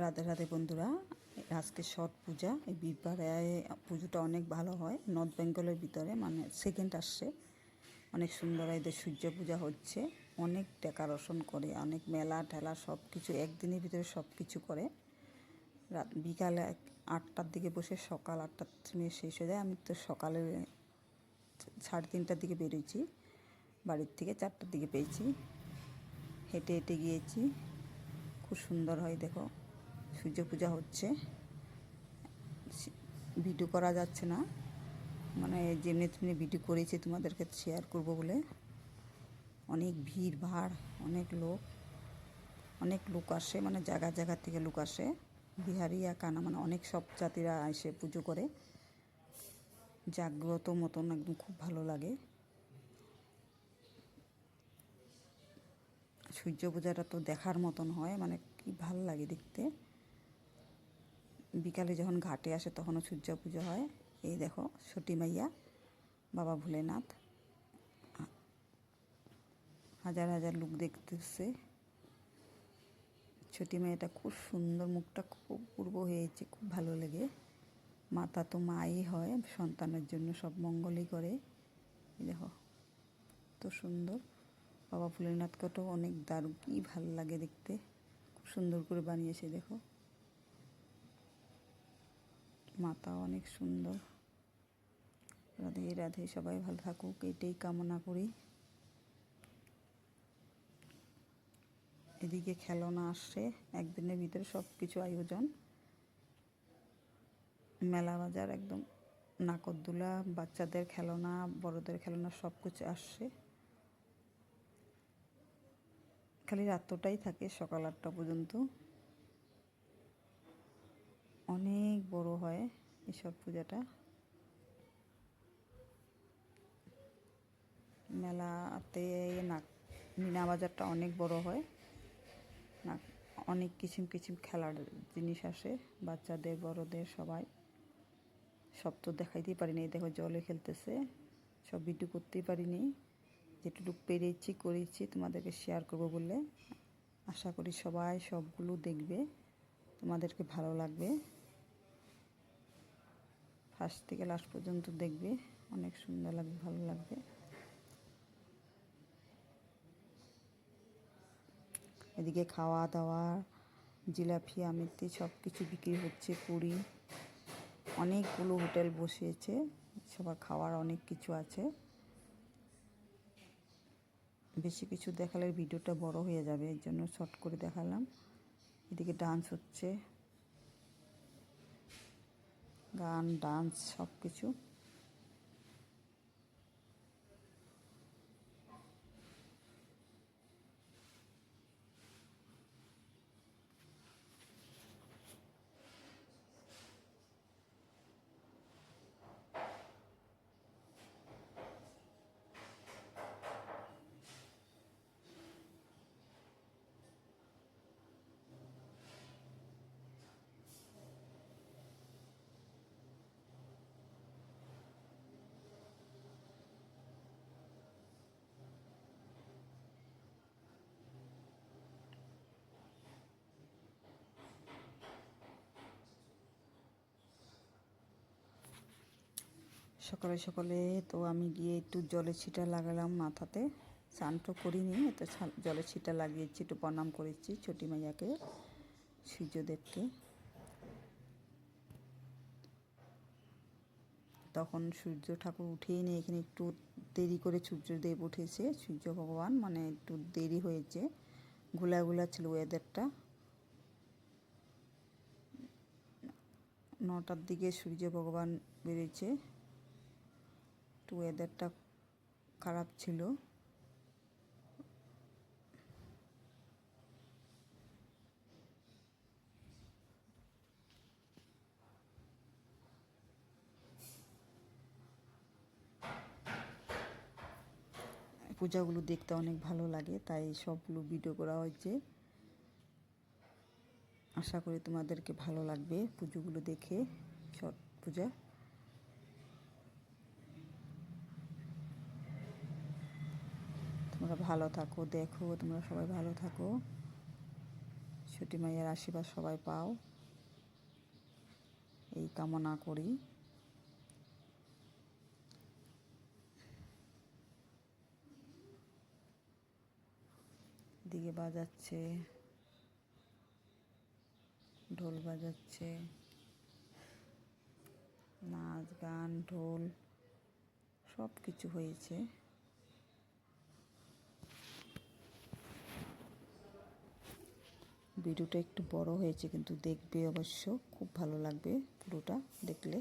রাধে রাধে বন্ধুরা, আজকে ছট পূজা, এই বিবারে পুজোটা অনেক ভালো হয়। নর্থ বেঙ্গলের ভিতরে মানে সেকেন্ড আসছে। অনেক সুন্দর এদের সূর্য পূজা হচ্ছে। অনেক ডেকারেশন করে, অনেক মেলা ঠেলা সব কিছু একদিনের ভিতরে সব কিছু করে। রাত বিকালে আটটার দিকে বসে সকাল আটটার সময় শেষ হয়ে যায়। আমি তো সকালে সাড়ে তিনটার দিকে বেরিয়েছি বাড়ির থেকে চারটার দিকে পেয়েছি। হেঁটে হেঁটে গিয়েছি। খুব সুন্দর হয়, দেখো। সূর্য পূজা হচ্ছে ভিডিও করা যাচ্ছে না। মানে যেমনি তেমনি ভিডিও করেছি তোমাদেরকে শেয়ার করব বলে। অনেক ভিড়, ভাড়, অনেক লোক অনেক লোক আসে মানে জায়গা জায়গা থেকে লোক আসে। বিহারিয়া কানা মানে অনেক সব জাতিরা এসে পুজো করে। জাগ্রত মতন একদম খুব ভালো লাগে। সূর্য পূজাটা তো দেখার মতন হয় মানে কি ভালো লাগে দেখতে। বিকালে যখন ঘাটে আসে তখনও সূর্য পুজো হয়। এই দেখো, সতী মাইয়া, বাবা ভোলেনাথ। হাজার হাজার লোক দেখতেছে। ছোটি মেয়েটা খুব সুন্দর, মুখটা খুব পূর্ব হয়েছে, খুব ভালো লাগে। মাতা তো মাই হয়, সন্তানের জন্য সব মঙ্গলই করে। দেখো, তো সুন্দর। বাবা ভোলেনাথকেও অনেক দারুণ, কী ভালো লাগে দেখতে। খুব সুন্দর করে বানিয়েছে, দেখো। মাতা অনেক সুন্দর। রাধে রাধে, সবাই ভালো থাকুক, এটাই কামনা করি। এদিকে খেলনা আসছে, একদিনের ভিতরে সব কিছু আয়োজন। মেলা বাজার একদম, নাকরদোলা, বাচ্চাদের খেলনা, বড়দের খেলনা সব কিছু আসছে। খালি রাত্রটাই থাকে সকাল আটটা পর্যন্ত অনেক বড় হয় এসব পূজাটা। মেলাতে না মিনা বাজারটা অনেক বড় হয়। না অনেক কিসিম কিসিম খেলার জিনিস আসে, বাচ্চাদের, বড়দের, সবাই। সব তো দেখাইতেই পারিনি দেখো জলে খেলতেছে। সব ভিডিও করতেই পারিনি। যেটুকু পেরেছি, করেছি, তোমাদেরকে শেয়ার করব বলে। আশা করি সবাই সবগুলো দেখবে, তোমাদেরকে ভালো লাগবে। ফার্স্ট থেকে লাস্ট পর্যন্ত দেখবে। অনেক সুন্দর লাগবে, ভালো লাগবে। এদিকে খাওয়া দাওয়া, জিলাপি, আমিত্তি সব কিছু বিক্রি হচ্ছে পুরি। অনেকগুলো হোটেল বসিয়েছে, সবার খাওয়ার অনেক কিছু আছে। বেশি কিছু দেখালে ভিডিওটা বড় হয়ে যাবে, এর জন্য শর্ট করে দেখালাম। এদিকে ডান্স হচ্ছে। গান ডান্স সব কিছু সকালে সকালে তো আমি গিয়ে একটু জলের ছিটা লাগালাম মাথাতে। স্নান তো করিনি, তো জলের ছিটা লাগিয়েছি, একটু প্রণাম করেছি ছোটি মাইয়াকে সূর্যদেবকে তখন সূর্য ঠাকুর উঠেই নেই, এখানে একটু দেরি করে সূর্যদেব উঠেছে, সূর্য ভগবান মানে একটু দেরি হয়েছে, ঘোলা ঘোলা ছিল ওয়েদারটা নটার দিকে সূর্য ভগবান বেরিয়েছে। একটু ওয়েদারটা খারাপ ছিল। পূজাগুলো দেখতে অনেক ভালো লাগে, তাই সবগুলো ভিডিও করা হয়েছে। আশা করি তোমাদেরকে ভালো লাগবে পুজোগুলো দেখে ছট পূজা তোমরা ভালো থাকো, দেখো, তোমরা সবাই ভালো থাকো। ছুটি মাইয়ের আশীর্বাদ সবাই পাও। এই কামনা করি। দিকে বাজাচ্ছে। ঢোল বাজাচ্ছে। নাচ, গান, ঢোল সব কিছু হয়েছে। ভিডিওটা একটু বড় হয়েছে কিন্তু দেখবে অবশ্য খুব ভালো লাগবে পুরোটা দেখলে।